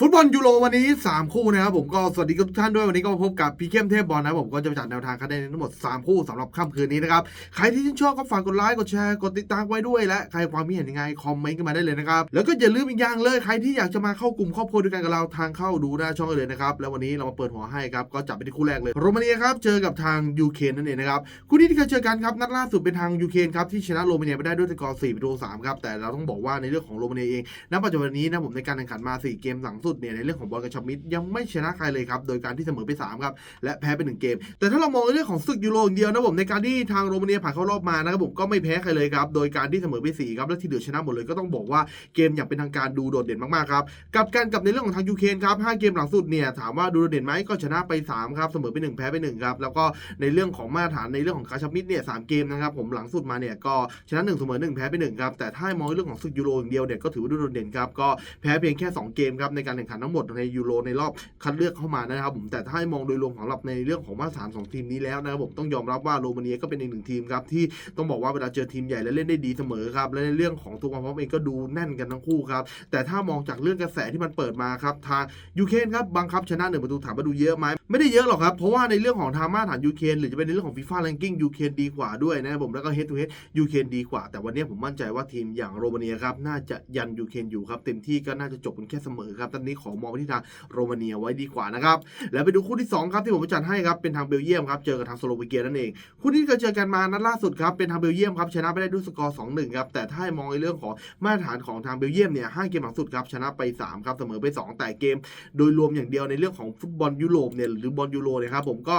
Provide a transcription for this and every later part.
ฟุตบอลยูโรวันนี้ 3 คู่นะครับผมก็สวัสดีทุกท่านด้วยวันนี้ก็มาพบกับพี่เข้มเทพบอลนะผมก็จะจัดแนวทางคะแนนทั้งหมด 3 คู่สำหรับค่ำคืนนี้นะครับ ใครที่ชื่นชอบก็ฝากกดไลค์กดแชร์กดติดตามไว้ด้วยและใครความคิดเห็นยังไงคอมเมนต์กันมาได้เลยนะครับ แล้วก็อย่าลืมอีกอย่างเลยใครที่อยากจะมาเข้ากลุ่มครอบครัวด้วยกันกับเราทางเข้าดูหน้าช่องเลยนะครับแล้ววันนี้เรามาเปิดหัวให้ครับก็จับไปที่คู่แรกเลยโรมาเนียครับเจอกับทางยูเครนนั่นเองนะครับคู่นี้ที่เคยเจอกันครับนัดล่าสุดเป็นทางยูเครนครับที่ชนะโรมาเนียไปได้ด้วยสกอร์4ประตู3ครับแต่เราต้องบอกว่าในเรื่องของโรมาเนียเองณปัจจุบันนี้นะผมในการแข่งขันมา 4 เกมหลังสุดเนี่ยในเรื่องของบอลกระชับมิตรยังไม่ชนะใครเลยครับ โดยการที่เสมอไป3ครับและแพ้ไป1เกม แต่ถ้าเรามองในเรื่องของศึกยูโรอย่างเดียวนะผมในการที่ทางโรมาเนียผ่านเข้ารอบมานะครับผมก็ไม่แพ้ใครเลยครับโดยการที่เสมอไป4ครับและที่เหลือชนะหมดเลยก็ต้องบอกว่าเกมอย่างเป็นทางการดูโดดเด่นมากๆครับกับกันกับในเรื่องของทางยูเครนครับ5เกมหลังสุดเนี่ยถามว่าดูโดดเด่นไหมก็ชนะไป3ครับเสมอไป1แพ้ไป1ครับแล้วก็ในเรื่องของมาตรฐานในเรื่องของกระชับมิตรเนี่ยสามเกมนะครับผมหลังสุดมาเนี่ยก็ชนะ1เสมอ1แพ้ไป1ครับแต่ถ้ามองในเรื่องของศึกยูโรอย่างเดียวเนี่ยก็ถือว่าดูโดดเด่นครับก็แพ้เพียงแค่ 2 เกมครับในการแข่งขันทั้งหมดในยูโรในรอบคัดเลือกเข้ามานะครับผมแต่ถ้าให้มองโดยรวมของรับในเรื่องของมาตรฐานสองทีมนี้แล้วนะครับผมต้องยอมรับว่าโรมาเนียก็เป็นอีกหนึ่งทีมครับที่ต้องบอกว่าเวลาเจอทีมใหญ่และเล่นได้ดีเสมอครับและในเรื่องของตัวความพร้อมเองก็ดูแน่นกันทั้งคู่ครับแต่ถ้ามองจากเรื่องกระแสที่มันเปิดมาครับทางยูเครนครับบังคับชนะหนึ่งประตูถามว่าดูเยอะไหมไม่ได้เยอะหรอกครับ เพราะว่าในเรื่องของทางมาตรฐานยูเครนหรือจะเป็นในเรื่องของฟีฟ่าแรงกิ้งยูเครนดีกว่าด้วยนะครับผมแล้วก็เฮดทูเฮดยูเครนดีกว่า แต่วันนี้ผมมั่นใจว่าทีมอย่างโรมาเนียครับน่าจะยันยูเครนอยู่ครับเต็มที่ก็น่าจะจบเป็นแค่เสมอครับตอนนี้ขอมองไปที่ทางโรมาเนียไว้ดีกว่านะครับแล้วไปดูคู่ที่2ครับที่ผมจัดให้ครับเป็นทางเบลเยียมครับเจอกับทางสโลวีเกียนั่นเองคู่นี้เคยเจอกันมานัดล่าสุดครับเป็นทางเบลเยียมครับชนะไปได้ด้วยสกอร์2-1ครับแต่ถ้าให้มองในเรื่องของมาตรฐานของทางเบลเยียมเนี่ยห้าเกมหลังสุดครับชนะไป3ครับเสมอไป 2 แต่เกม โดยรวมอย่างเดียวในเรื่องของฟุตบอลยุโรปเนี่ยหรือบอลยูโรเนี่ยครับผมก็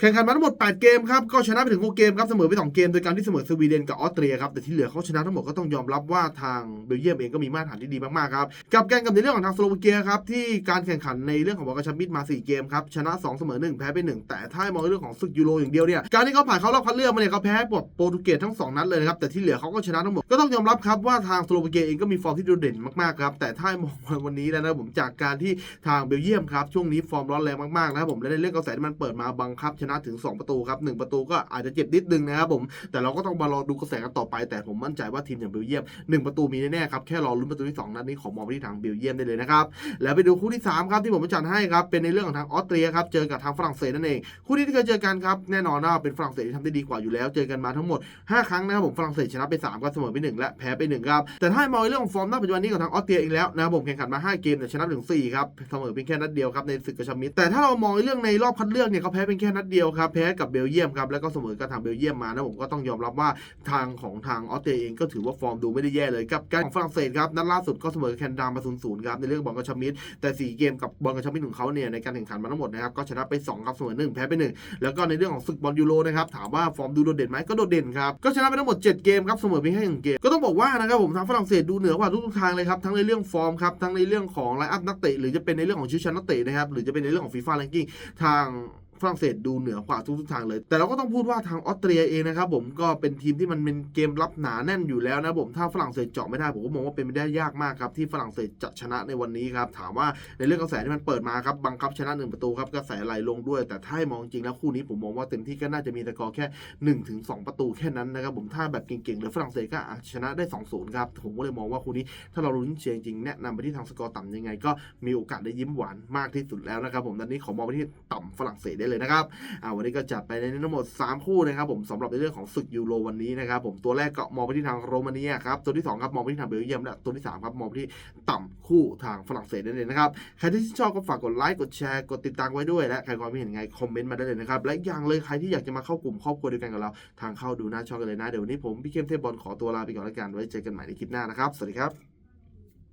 แข่งขันมาทั้งหมด 8 เกมครับ ก็ชนะไปถึง 6 เกมครับ เสมอไป 2 เกม โดยการที่เสมอสวีเดนกับออสเตรียครับ แต่ที่เหลือเขาชนะทั้งหมดก็ต้องยอมรับว่าทางเบลเยียมเองก็มีมาตรฐานที่ดีมากๆครับ กับการกับในเรื่องของทางสโลวีเกียครับที่การแข่งขันในเรื่องของบอลกระชับมิตรมา 4 เกมครับ ชนะ 2 เสมอ 1 แพ้ไป 1 แต่ถ้ามองในเรื่องของศึกยูโรอย่างเดียวเนี่ย การที่เขาผ่านเข้ารอบคัดเลือกมาเนี่ยเขาแพ้ปโปรตุเกสทั้ง 2 นัดเลยนะครับ แต่ที่เหลือเขาก็ชนะทั้งหมด ก็ต้องยอมรับครับว่าทางสโลวีเกียเองก็มีฟอร์มที่โดดเด่นมากๆครับ แต่ถ้ามองวันนี้แล้วนะผมจากการที่ทางเบลเยียมครับช่วงนี้ฟอร์มร้อนแรงมากๆนะครับผมและในเรื่องกระแสที่มันเปิดมาบังคับชนะถึง 2 ประตูครับหประตูก็อาจจะเจ็บนิดนึงนะครับผม แต่เราก็ต้องมารอดูกระแสกันต่อไป แต่ผมมั่นใจว่าทีมอย่างเบลเยียมหนึ่งประตูมีแน่ๆครับ แค่รอลุ้นประตูที่สองนัดนี้ของมองไปที่ทางเบลเยียมได้เลยนะครับ แล้วไปดูคู่ที่สามครับที่ผมจันให้ครับ เป็นในเรื่องของทางออสเตรียครับ เจอกับทางฝรั่งเศสนั่นเอง คู่นี้ที่เคยเจอกันครับ แน่นอนว่าเป็นฝรั่งเศสที่ทำได้ดีกว่าอยู่แล้ว เจอกันมาทั้งหมด 5 ครั้งนะครับผมฝรั่งเศสชนะไป3ครับเสมอไป1และแพ้ไป1ครับ แต่ถ้ามองเรื่องของฟอร์มณปัจจุบันนี้ของทางออสเตรียเองแล้วนะครับผมแข่งขันมา 5 เกมเนี่ชนะถึง4ครับเสมอเพียงแค่นัดเดียวครับในศึกกระชับมิตรแต่ถ้าเรามองเรื่องในรอบคัดเลือกเนี่ยเขาแพ้เป็นแค่นัดเเดียวครับแพ้กับเบลเยียมครับแล้วก็เสมอกับทางเบลเยียมมานะผมก็ต้องยอมรับว่าทางของทางออสเตรียเองก็ถือว่าฟอร์มดูไม่ได้แย่เลยกับการของฝรั่งเศสครับนัดล่าสุดก็เสมอแคนดามา0-0ครับในเรื่องบอลกระชับมิตรแต่ 4 เกมกับบอลกระชับมิตรของเขาเนี่ยในการแข่งขันมาทั้งหมดนะครับก็ชนะไป2ครับเสมอ1แพ้ไป1แล้วก็ในเรื่องของศึกบอลยูโรนะครับถามว่าฟอร์มดูโดดเด่นไหมก็โดดเด่นครับก็ชนะไปทั้งหมด 7 เกมครับเสมอเพียงแค่หนึ่งเกมก็ต้องบอกว่านะครับผมทางฝรั่งเศสดูเหนือกว่าทุกทางเลยครับทั้งในเรื่องฟอร์มครับทั้งในเรื่องของไลน์อัพนักเตะหรือจะเป็นในเรื่องของชื่อชั้นนักเตะนะครับหรือจะเป็นในเรื่องของฟีฟ่าแรงกิ้งทาง ฝรั่งเศสดูเหนือกว่าทุกทางเลย แต่เราก็ต้องพูดว่าทางออสเตรียเองนะครับผมก็เป็นทีมที่มันเป็นเกมรับหนาแน่นอยู่แล้วนะผมถ้าฝรั่งเศสเจาะไม่ได้ผมก็มองว่าเป็นไปได้ยากมากครับที่ฝรั่งเศสจะชนะในวันนี้ครับถามว่าในเรื่องกระแสที่มันเปิดมาครับบังคับชนะหนึ่งประตูครับกระแสไหลลงด้วย แต่ถ้าให้มองจริงแล้วคู่นี้ผมมองว่าเต็มที่ก็น่าจะมีสกอแค่1นถึงสประตูแค่นั้นนะครับผมถ้าแบบเก่งๆเลยฝรั่งเศสก็ชนะได้2อศูนย์ครับผมก็เลยมองว่าคู่นี้ถ้าเราลุ้นเชียร์จริงแนะนำไปที่ทางสกอร์ต่ำยังไง ก็มีโอกาสได้ยิ้มหวานมากที่สุดแล้วนะครับผมตอนนี้ขอมองไปที่ต่ำฝรั่งเศสได้เลยนะครับอ่าวันนี้ก็จัดไปในทั้งหมด 3 คู่นะครับผมสำหรับในเรื่องของศึกยูโรวันนี้นะครับผมตัวแรกก็มองไปที่ทางโรมาเนียครับตัวที่2ครับมองไปที่ทางเบลเยียมและตัวที่3ครับมองไปที่ต่ำคู่ทางฝรั่งเศสนั่นเองนะครับใครที่ชอบก็ฝากกดไลค์กดแชร์กดติดตามไว้ด้วยและใครความเห็นไงคอมเมนต์มาได้เลยนะครับและอีกอย่างเลยใครที่อยากจะมาเข้ากลุ่มครอบครัวเดียวกันกับเราทางเข้าดูหน้าช่องกันเลยนะเดี๋ยววันนี้ผมพี่เข้มเทพบอลขอตัวลาไปก่อนแล้วกันไว้เจอกันใหม่ในคลิปหน้านะครับสวัสดีครับ